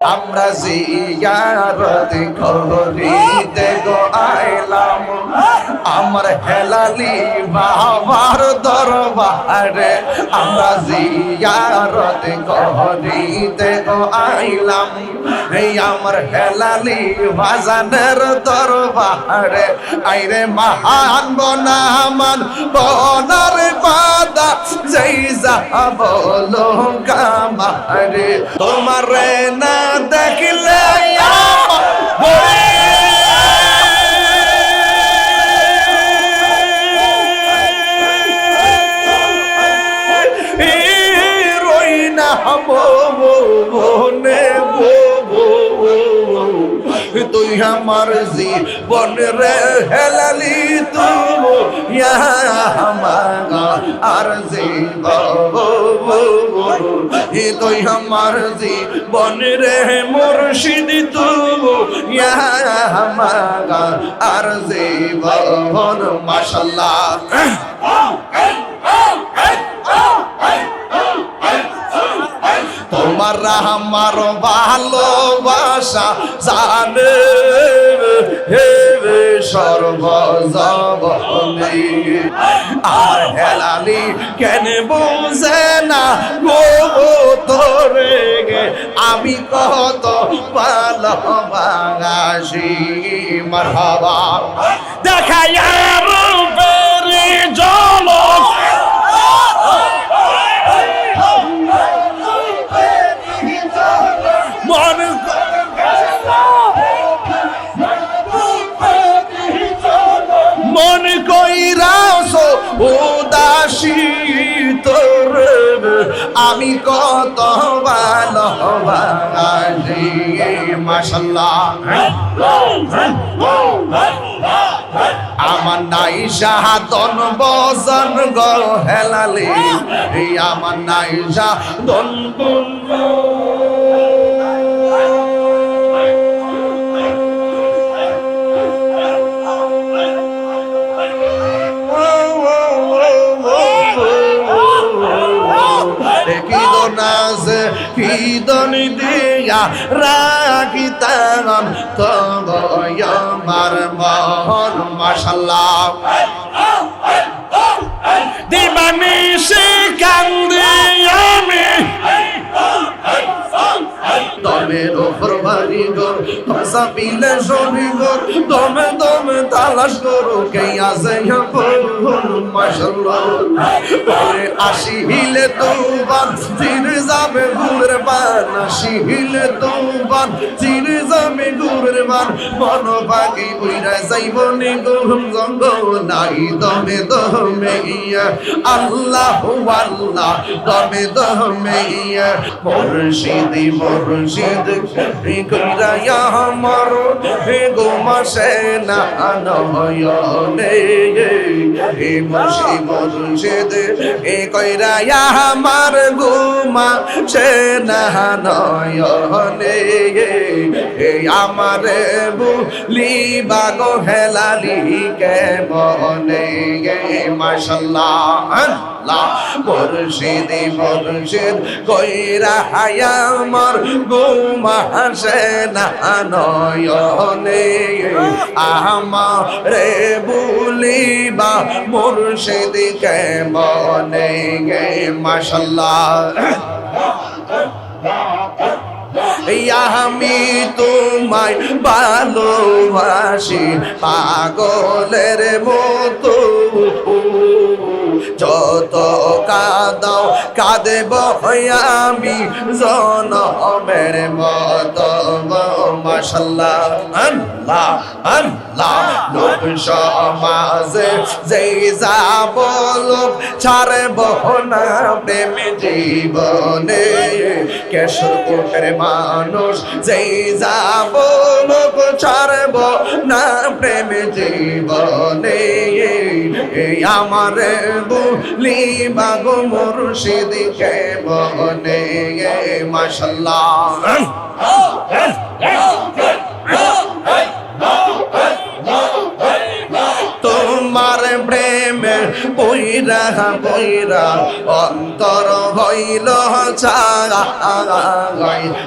আমরা জিয়ারত করিতে গো আইলাম আমার হেলালি বাবার দরবারে আমরা জিয়ারত করিতে গো আইলাম। এই আমার হেলালি বাজানের দরবারে, আইরে মহান বনামান, বনার পাদা যেই যা বলো কামারে তোমার না দেখলে আমার জীবন হেলালি তুই আর তুই মুর্শিদ তুই আর জীবন মাশাল্লাহ। তোমার আমার ভালোবাসা জানে। সর্বজবনে আর হেলালি কেন বুঝে না গো তোরে গে আমি কত ভালোবাসি মারহাবা দেখাইয়া আমি কত ভালোবাসি মাশাল্লাহ আমার নাই সাহাতন বজন গো হেলালি আমার নাই সাহাতন কিদনি দিয়া রাখিতাম তবয় আমার মহন মাশাল্লাহ দিবানি সে কান্দি আমি। দমের ওপর বাড়ি গো ভাষা পিলে শনি গো দমে দমে তালাশ করো কে আছে ওরে আসি হিলে তুবান চিরে যাবে গুড়ের বান আসি হিলে যাবে বান। মন উইরা যাইব নি জঙ্গ নাই দমে দমে ইয়া। আল্লাহ আল্লাহ, দমে দমে ইয়া। মুর্শিদি, মুর্শিদ কইরা আমার হে গো মাসে না নয়নে হে মুর্শি মুর্শিদ এ কইরা আমার গুমা, সে না নয়নে এ আমার বুলি বাগো হেলালি কে গে মাশাল্লাহ। আল্লাহ। মুর্শিদ মুর্শিদ, কইরা হায়া আমার গুমা সে না, নয়নে। আমারে বুলিবা মুর্শিদ কে বনে গে, মাশাল্লাহ। আমি তোমায় ভালোবাসি, পাগলের মতো। যত কাদাও, কাঁদেব আমি জনমের মত মাসাল্লাহ আল্লাহ আল্লাহ। লোক সমাজে যেই যাব লোক ছাড়ব না প্রেম জীবনে। কেশর কোটের মানুষ যেই যাব লোক ছাড়ব না প্রেম জীবনে। আমার বলি বাগো মুর্শিদ কে বনে মাশাল্লাহ প্রেমের বইরা বইরা, অন্তর হইল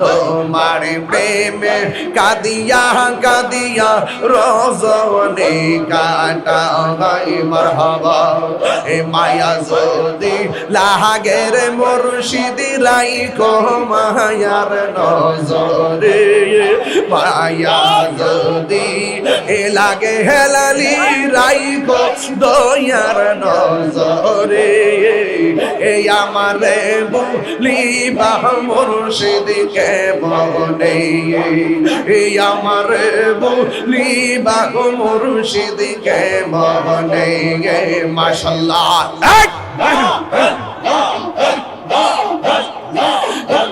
তোমার প্রেমে কাদিয়া কাদিয়া রজনে কাটা গাই মারহাবা। এ মায়া যদি লাগের মুর্শিদি রাইকো মায়ার নজরে। মায়া যদি এ লাগে হেলালি রাই রাইকো দয়ার নজরে, এই আমার বলি বাহ মুর্শিদকে বলে? এই আমার বলি বাহ মুর্শিদকে বলে? মাশাল্লাহ এক!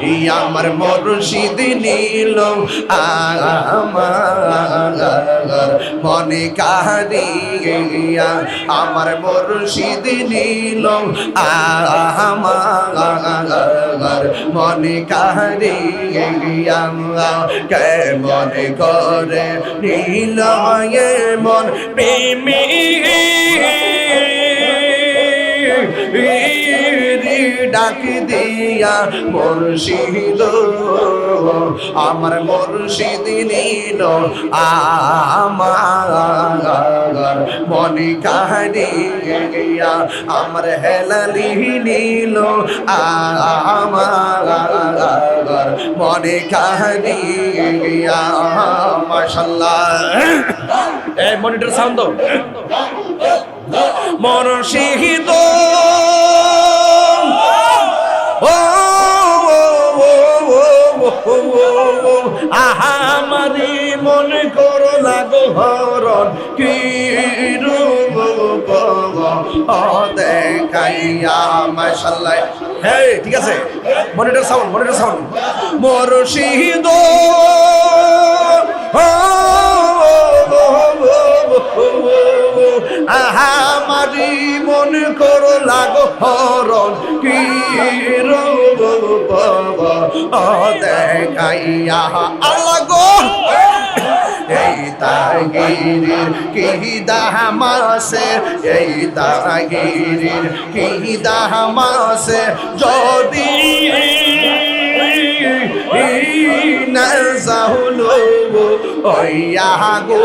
এই আমার মুর্শিদ নীল। আমার মনে কাহারিয়া আমার মুর্শিদ নীল। আমার মনে কাহারিয়া কে মনে করে নীল। মন প্রেমী। ডাক দিয়া মুর্শিদ, আমার মুর্শিদ নীল আমার মনে কাহারিয়া আমার হেলালি নীল আমার মনে কাহারিয়া মাশাল্লাহ এই মনিটর সাউন্ড মরশিদ। ও আহামারি মনে করো লাগো হরণ কি রূপ দেখাইয়া মাশাল্লাহ হ্যাঁ ঠিক আছে monitor sound monitor sound Murshid আহামারি মন করো, লাগো হরণ, কি রূপ দেখাইয়া আল্লাহ গো এই তাগিরির কি দামাসে এই তাগিরির কি দামাসে যদি না যাহলো ওইয়া গো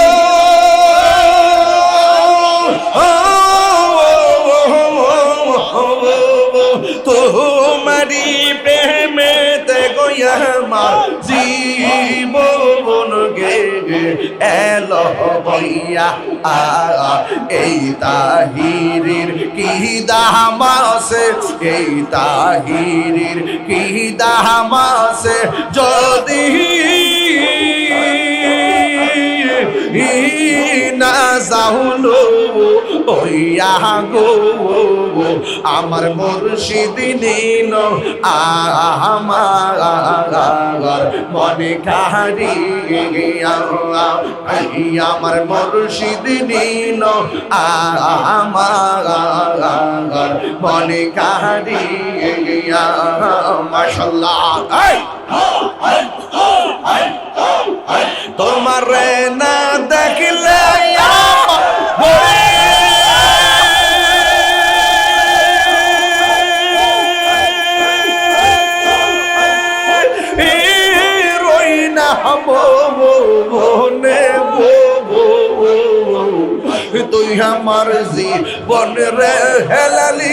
তোমারি প্রেমেতে গোয়ামার জীবন গে এলো বইয়া এই তাহিরির কি দামাসে এই তাহিরির কি দামাসে যদি না যাহুলো গো আমার মুর্শিদ নীল, আমার মনে কাহারি, আমার মুর্শিদ নীল, আমার মনে কাহারি, মাশাল্লাহ। তোমার না দেখলে তুই আমার জীবন রে হেলালি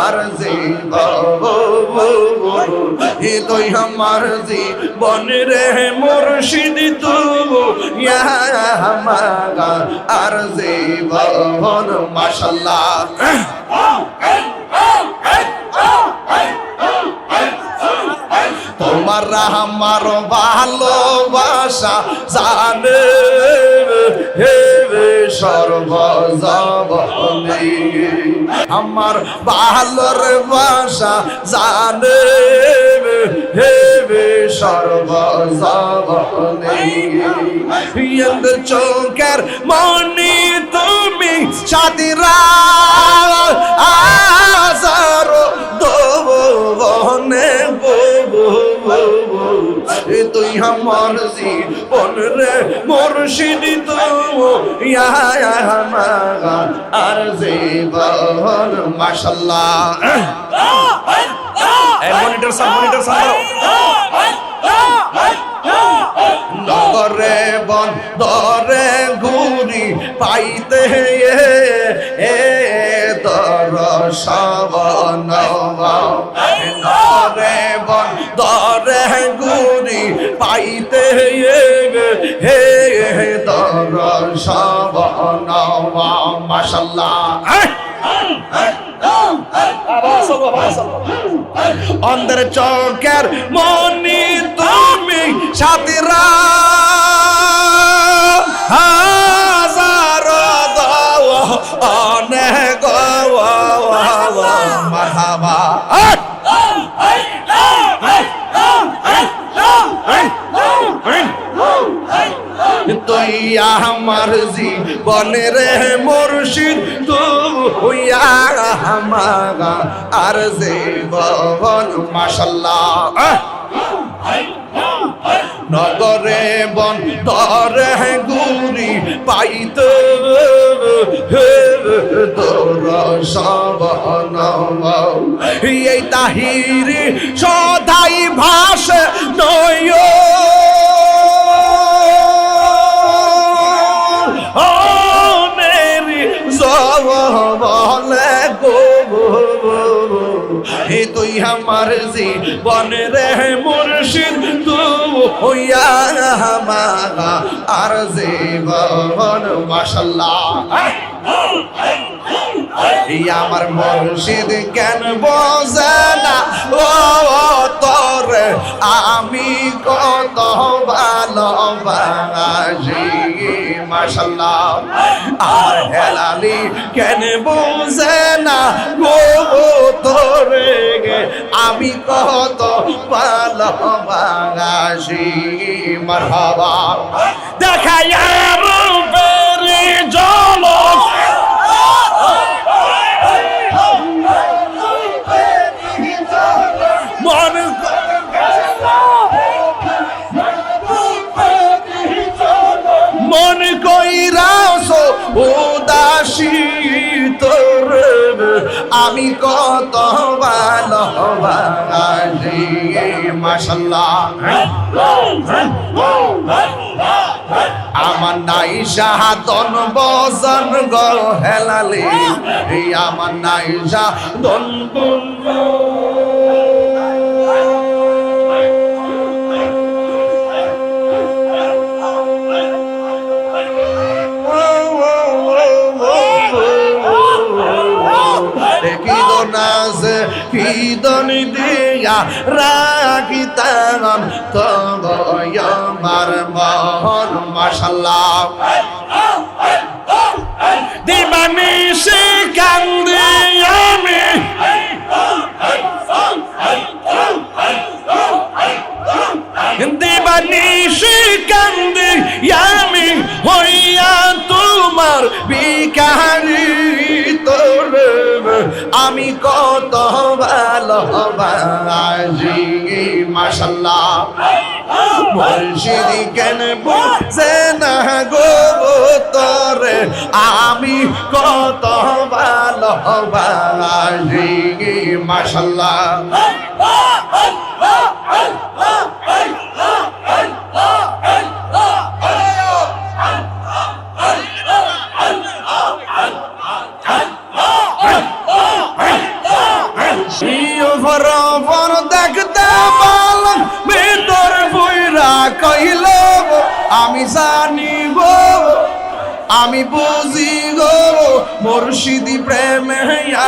আর জীবন তুই আমার জীবন রে মুর্শিদ তুই আর জীবন মাশাল্লাহ তোমার আমার ভালোবাসা জানে হে সর্বজবনে আমার ভালোর বাসা জানে হেবে সর্বজনে চোখের মনি তুমি সাদিরা তুই আমার জীবন রে মুর্শিদ তুমি আর জীবন মাশাল্লাহ। মনিটর সাম মনিটর সাম নগরে বন্দরে ঘুরি পাইতে এ দর সবন নগরে বন্দরে পাইতে হে দর সবন মাশাল্লাহ। অন্ধের চোখের মনি তুমি সাথীরা হাজার দাও তুই আমার জীবনের মুর্শিদ তুই আমার আর জীবন মাশাল্লাহ। নগরে বন দরে গুরি পাইত। তোর এই তাহিরি সদাই ভাস নয় হে তুই আমার জীবন রে মুর্শিদ তু হইয়া আমার জীবন মাশাল্লাহ। আমার মুর্শিদ কেন বোঝে না? ও তোর আমি কত ভালোবাসি, মাশাল্লাহ। আর হেলালি কেন বোঝে না? গো তোরে আমি কত ভালোবাসি, মারহাবা। দেখায় রূপের জলক আমি কত ভালোবাসি মাশাল্লাহ। আমার নাই সাহাতন বজন গো হেলালি আমার নাই সাহাতন নাজে কিদনি দিয়া রাখিতাম তব আমার মহন মাশাল্লাহ দিবানি সে কান্দে আমি। দিবানি সে কান্দে আমি হইয়া তোমার বিকারি তোর। আমি কত ভালোবাসি মাশাল্লাহ মুর্শিদি কেন বুঝে না গো তোরে আমি কত ভালোবাসি মাশাল্লাহ বরাবর আমি বুঝি গো, মুর্শিদি প্রেমে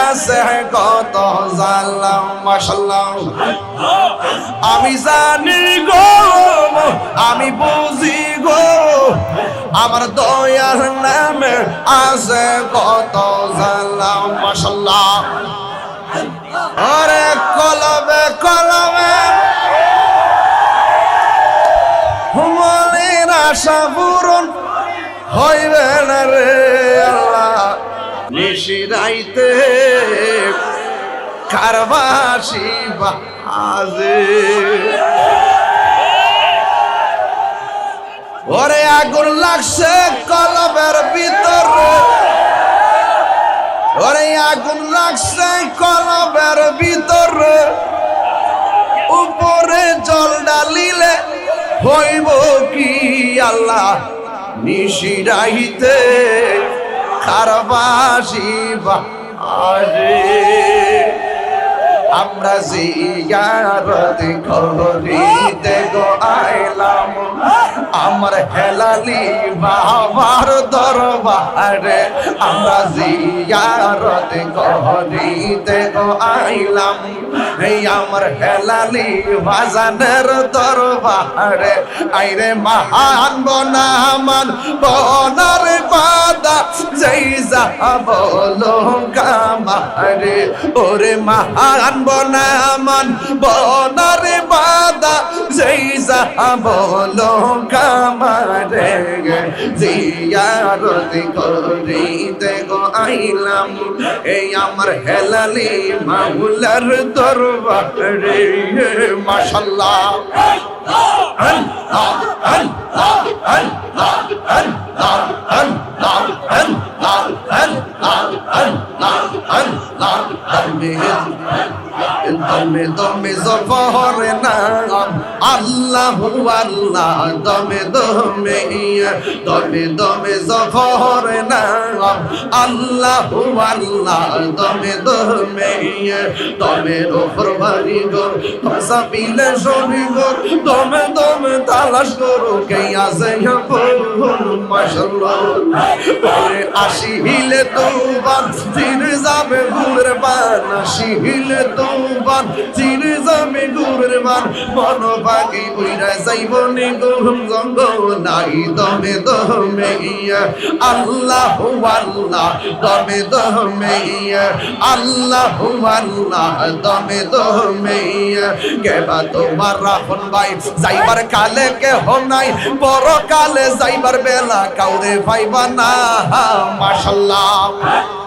আছে কত জানলাম, মাশাল্লাহ। আমি জানি গো, আমি বুঝি গো, আমার দয়ার নামে আছে কত জানলাম, মাশাল্লাহ। আরে কলবে কলবে। মনের আশা পূরণ হইবে না রে আল্লাহ। নিশিরাইতে কারবাসি বাজে। ওরে আগুন লাগছে কলবের ভিতরে। ওরে আগুন লাগছে কলবের ভিতরে। উপরে জল ডালিলে হইব কি আল্লাহ? নিশিরাহিতে তার বাসি বাজে আমরা জিয়ারত করিতে গো আইলাম। আমার হেলালি বাবার দরবারে আমরা জিয়ারত করিতে গো আইলাম। এই আমার হেলালি বাজানের দরবারে, আইরে মহান বনামান বনার বাদা, যেই যা বলো কামারে ওরে মহান বনামান, বনার বাদা, যেই যা বলো কামারে জিয়ারত করিতে গো আইলাম। এই আমার হেলালি মাউলার দরবারে মাশাল্লাহ। দমে দমে জফা হরে না আল্লাহ আল্লাহ দমে দমে দমে দমে জফা হরে না আল্লাহ আল্লাহ দমে দমে দমে রোফর ভারি গোর ভাষা পিলে শনি গোর দমে দমে তালাশ করো কে আছে ওরে আসি হিলে তোবান ফিরে যাবে গুলের বান আসি হিলে তোবান ফিরে যাবে গুলের বান মন পাখি উইরা যাইব নি গরম জঙ্গ নাই দমে দমে ইয়া। আল্লাহ আল্লাহ, দমে দমে ইয়া। আল্লাহ আল্লাহ, দমে দমে ইয়া। কেবা তোমার রাখন ভাই যাইবার কালে কে নাই বড় কালে যাইবার বেলা কাউরে ভাইবা না মাশাল্লাহ।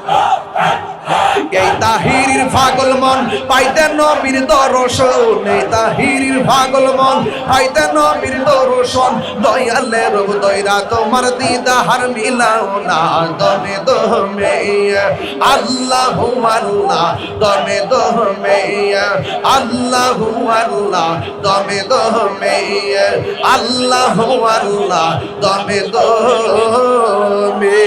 এই তাহিরির পাগল মন, পাইতে নবীর দর্শন। এই তাহিরির পাগল মন, পাইতে নবীর দর্শন। দয়ালে রব দয়রা তোমার দিদার মিলাও না। দমে দমে, আল্লাহ আল্লাহ, দমে দমে, আল্লাহ আল্লাহ, দমে দমে, আল্লাহ আল্লাহ, দমে দমে।